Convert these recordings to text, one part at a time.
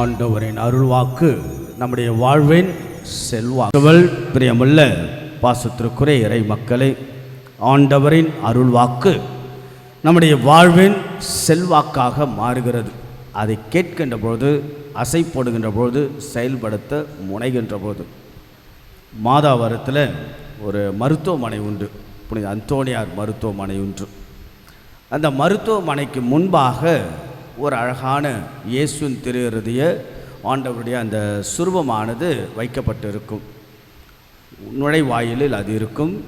ஆண்டவரின் அருள்வாக்கு நம்முடைய வாழ்வின் செல்வாக்குகள் பிரியமுள்ள பாசத்திற்குரிய இறை மக்களை ஆண்டவரின் அருள்வாக்கு நம்முடைய வாழ்வின் செல்வாக்காக மாறுகிறது. அதை கேட்கின்ற பொழுது அசைப்படுகின்ற பொழுது செயல்படுத்த முனைகின்ற போது மாதாவரத்தில் ஒரு மருத்துவமனை உண்டு. புனித அந்தோனியார் மருத்துவமனை உண்டு. அந்த மருத்துவமனைக்கு முன்பாக ஒரு அழகான இயேசுவின் திருஹிருதிய ஆண்டவருடைய அந்த சுருவமானது வைக்கப்பட்டிருக்கும். நுழைவாயிலில் அது இருக்கும்.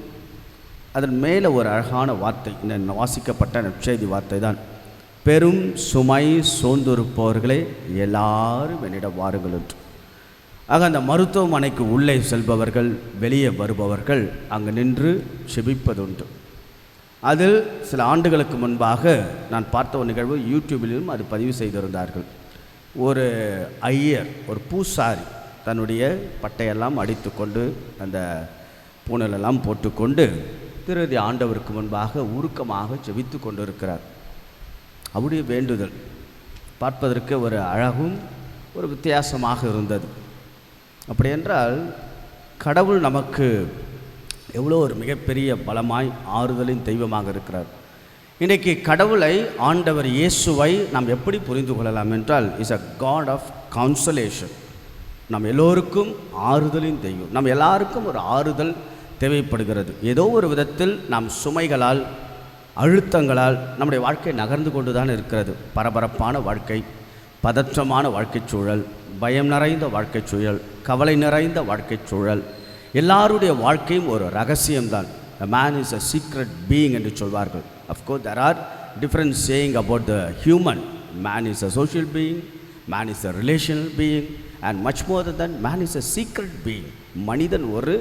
அதன் மேலே ஒரு அழகான வார்த்தை இந்த வாசிக்கப்பட்ட நற்செய்தி வார்த்தை தான். பெரும் சுமை சோர்ந்திருப்பவர்களே எல்லாரும் என்னிடம் வாருங்கள் என்று. ஆக அந்த மருத்துவமனைக்கு உள்ளே செல்பவர்கள் வெளியே வருபவர்கள் அங்கு நின்று செபிப்பதுண்டு. அதில் சில ஆண்டுகளுக்கு முன்பாக நான் பார்த்த ஒரு நிகழ்வு யூடியூபிலும் அது பதிவு செய்திருந்தார்கள். ஒரு ஐயர் ஒரு பூசாரி தன்னுடைய பட்டையெல்லாம் அடித்துக்கொண்டு அந்த பூணலெல்லாம் போட்டுக்கொண்டு திருதி ஆண்டவருக்கு முன்பாக உருக்கமாக செவித்து கொண்டிருக்கிறார். அவருடைய வேண்டுதல் பார்ப்பதற்கு ஒரு அழகும் ஒரு வித்தியாசமாக இருந்தது. அப்படியென்றால் கடவுள் நமக்கு எவ்வளோ ஒரு மிகப்பெரிய பலமாய் ஆறுதலின் தெய்வமாக இருக்கிறார். இன்றைக்கி கடவுளை ஆண்டவர் இயேசுவை நாம் எப்படி புரிந்து கொள்ளலாம் என்றால் is a God of consolation நம் எல்லோருக்கும் ஆறுதலின் தெய்வம். நம் எல்லாருக்கும் ஒரு ஆறுதல் தேவைப்படுகிறது. ஏதோ ஒரு விதத்தில் நாம் சுமைகளால் அழுத்தங்களால் நம்முடைய வாழ்க்கை நகர்ந்து கொண்டு தான் இருக்கிறது. பரபரப்பான வாழ்க்கை பதற்றமான வாழ்க்கைச் சூழல் பயம் நிறைந்த வாழ்க்கைச் சூழல் கவலை நிறைந்த வாழ்க்கைச் சூழல் எல்லாருடைய வாழ்க்கையும் ஒரு ரகசியம்தான். The man is a secret being என்று சொல்வார்கள். Of course there are different saying about the human man is a social being man is a relational being and much more than man is a secret being மனிதன் ஒரு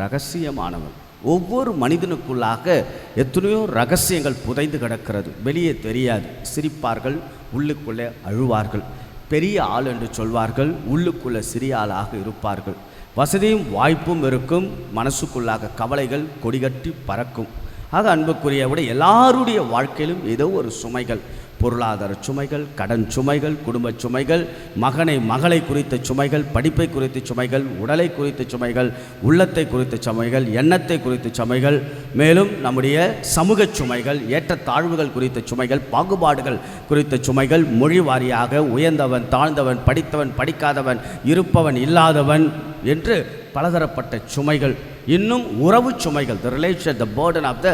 ரகசியமானவன். ஒவ்வொரு மனிதனுக்குள்ளாக எத்தனையோ ரகசியங்கள் புதைந்து கிடக்கிறது. வெளியே தெரியாது. சிரிப்பார்கள் உள்ளுக்குள்ளே அழுவார்கள். பெரிய ஆள் என்று சொல்வார்கள் உள்ளுக்குள்ளே சிறிய ஆளாக இருப்பார்கள். வசதியும் வாய்ப்பும் இருக்கும். மனசுக்குள்ளாக கவலைகள் கொடிகட்டி பறக்கும். ஆக அன்புக்குரியவிட எல்லாருடைய வாழ்க்கையிலும் ஏதோ ஒரு சுமைகள். பொருளாதார சுமைகள் கடன் சுமைகள் குடும்ப சுமைகள் மகனை மகளை குறித்த சுமைகள் படிப்பை குறித்த சுமைகள் உடலை குறித்த சுமைகள் உள்ளத்தை குறித்த சுமைகள் எண்ணத்தை குறித்த சுமைகள் மேலும் நம்முடைய சமூக சுமைகள் ஏற்றத்தாழ்வுகள் குறித்த சுமைகள் பாகுபாடுகள் குறித்த சுமைகள் மொழி வாரியாக உயர்ந்தவன் தாழ்ந்தவன் படித்தவன் படிக்காதவன் இருப்பவன் இல்லாதவன் என்று பலதரப்பட்ட சுமைகள் இன்னும் உறவு சுமைகள் the relation the burden of the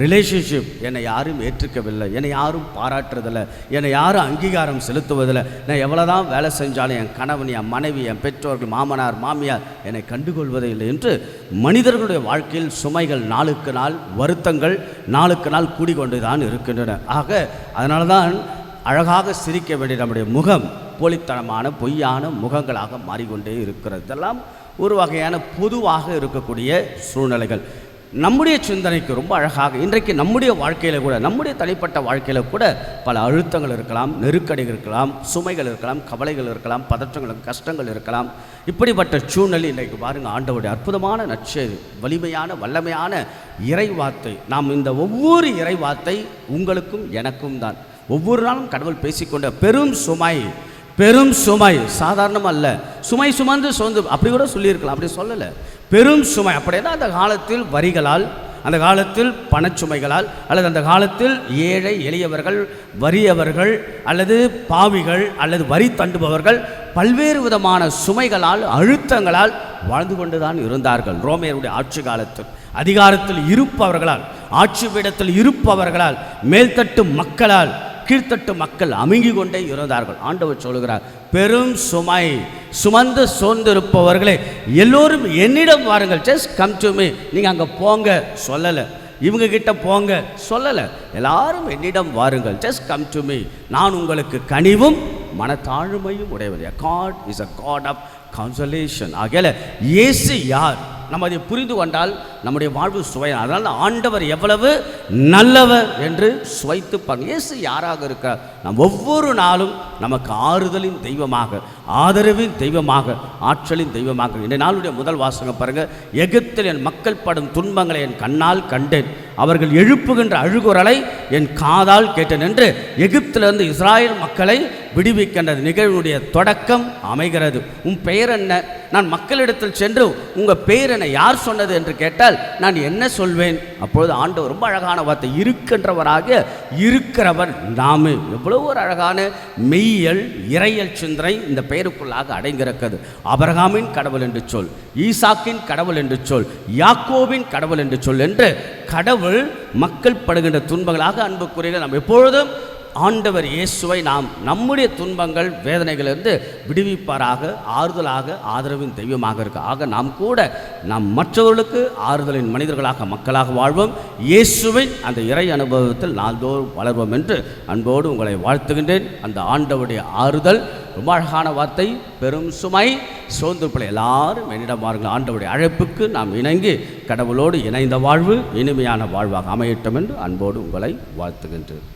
relationship என்னை யாரும் ஏற்றுக்கவில்லை என்னை யாரும் பாராட்டுறதில்லை என்னை யாரும் அங்கீகாரம் செலுத்துவதில்லை. நான் எவ்வளோதான் வேலை செஞ்சாலும் என் கணவன் என் மனைவி என் பெற்றோர்கள் மாமனார் மாமியார் என்னை கண்டுகொள்வதே இல்லை என்று மனிதர்களுடைய வாழ்க்கையில் சுமைகள் நாளுக்கு நாள் வருத்தங்கள் நாளுக்கு நாள் கூடிக்கொண்டு தான் இருக்கின்றன. ஆக அதனால தான் அழகாக சிரிக்க வேண்டிய நம்முடைய முகம் போலித்தனமான பொய்யான முகங்களாக மாறிக்கொண்டே இருக்கிறது. இதெல்லாம் ஒரு வகையான பொதுவாக இருக்கக்கூடிய சூழ்நிலைகள். நம்முடைய சிந்தனைக்கு ரொம்ப அழகாக இன்றைக்கு நம்முடைய வாழ்க்கையில் கூட நம்முடைய தனிப்பட்ட வாழ்க்கையில் கூட பல அழுத்தங்கள் இருக்கலாம் நெருக்கடிகள் இருக்கலாம் சுமைகள் இருக்கலாம் கவலைகள் இருக்கலாம் பதற்றங்கள் கஷ்டங்கள் இருக்கலாம். இப்படிப்பட்ட சூழ்நிலை இன்றைக்கு பாருங்கள் ஆண்டவுடைய அற்புதமான நற்செய்தி வலிமையான வல்லமையான இறைவார்த்தை. நாம் இந்த ஒவ்வொரு இறைவார்த்தை உங்களுக்கும் எனக்கும் தான். ஒவ்வொரு நாளும் கடவுள் பேசிக்கொண்ட பெரும் சுமை பெரும் சுமை. சாதாரணமாக அல்ல சுமை சுமந்து சொந்து அப்படி கூட சொல்லியிருக்கலாம். அப்படி சொல்லலை. பெரும் சுமை. அப்படின்னா அந்த காலத்தில் வரிகளால் அந்த காலத்தில் பணச்சுமைகளால் அல்லது அந்த காலத்தில் ஏழை எளியவர்கள் வறியவர்கள் அல்லது பாவிகள் அல்லது வரி தண்டுபவர்கள் பல்வேறு விதமான சுமைகளால் அழுத்தங்களால் வாழ்ந்து கொண்டுதான் இருந்தார்கள். ரோமையருடைய ஆட்சி காலத்தில். அதிகாரத்தில் இருப்பவர்களால் ஆட்சி பீடத்தில் இருப்பவர்களால் மேல்தட்டு மக்களால் கீழ்த்தட்டு மக்கள் அமுங்கி கொண்டே இருந்தார்கள். ஆண்டவர் சொல்கிறார் பெரும் சுமை சுமந்து சோர்ந்திருப்பவர்களே எல்லோரும் என்னிடம் வாருங்கள். ஜஸ்ட் கம் டு மீ நீங்கள் அங்கே போங்க. சொல்லலை. இவங்க கிட்ட போங்க. சொல்லலை. எல்லாரும் என்னிடம் வாருங்கள். ஜஸ்ட் கம் டு மீ நான் உங்களுக்கு கனிவும் மனத்தாழ்மையும் உடையவர் God is a God of consolation ஆகையால இயேசு யார்? நம்ம அதை புரிந்து கொண்டால் நம்முடைய வாழ்வு சுவை அதனால் ஆண்டவர் எவ்வளவு நல்லவர் என்று சுவைத்துப்பாங்க இயேசு யாராக இருக்க நம் ஒவ்வொரு நாளும் நமக்கு ஆறுதலின் தெய்வமாக ஆதரவின் தெய்வமாக ஆற்றலின் தெய்வமாக. இந்த நாளுடைய முதல் வாசகம் பாருங்கள் எகிப்தில் என் மக்கள் படும் துன்பங்களை என் கண்ணால் கண்டேன். அவர்கள் எழுப்புகின்ற அழுகுரலை என் காதால் கேட்டேன் என்று எகிப்திலிருந்து இஸ்ராயல் மக்களை விடுவிக்கின்ற நிகழ்வுடைய தொடக்கம் அமைகிறது. உன் பெயர் என்ன? நான் மக்களிடத்தில் சென்று உங்கள் பெயர் என்னை யார் சொன்னது என்று கேட்டால் நான் என்ன சொல்வேன்? அப்பொழுது ஆண்டவர் ரொம்ப அழகான வார்த்தை இருக்கின்றவராக இருக்கிறவர் நாமு. எவ்வளோ ஒரு அழகான மெய்யல் இறையல் சிந்தனை இந்த பெயருக்குள்ளாக அடங்கியிருக்கிறது. அபரகாமின் கடவுள் என்று சொல் ஈசாக்கின் கடவுள் என்று சொல் யாக்கோவின் கடவுள் என்று சொல் என்று கடவுள் மக்கள் படுகின்ற துன்பங்களாக அன்புக்குரிய நாம் எப்பொழுதும் ஆண்டவர் இயேசுவை நாம் நம்முடைய துன்பங்கள் வேதனைகளிலிருந்து விடுவிப்பாராக ஆறுதலாக ஆதரவின் தெய்வமாக இருக்கு. ஆக நாம் கூட நாம் மற்றவர்களுக்கு ஆறுதலின் மனிதர்களாக மக்களாக வாழ்வோம். இயேசுவின் அந்த இறை அனுபவத்தில் நாள்தோறும் வளர்வோம் என்று அன்போடு உங்களை வாழ்த்துகின்றேன். அந்த ஆண்டவருடைய ஆறுதல் ரொம்ப அழகான வார்த்தை பெரும் சுமை சோர்ந்து பிள்ளை எல்லாரும் என்னிடம் வாருங்கள். ஆண்டவுடைய அழைப்புக்கு நாம் இணங்கி கடவுளோடு இணைந்த வாழ்வு இனிமையான வாழ்வாக அமையட்டும் என்று அன்போடு உங்களை வாழ்த்துகின்றேன்.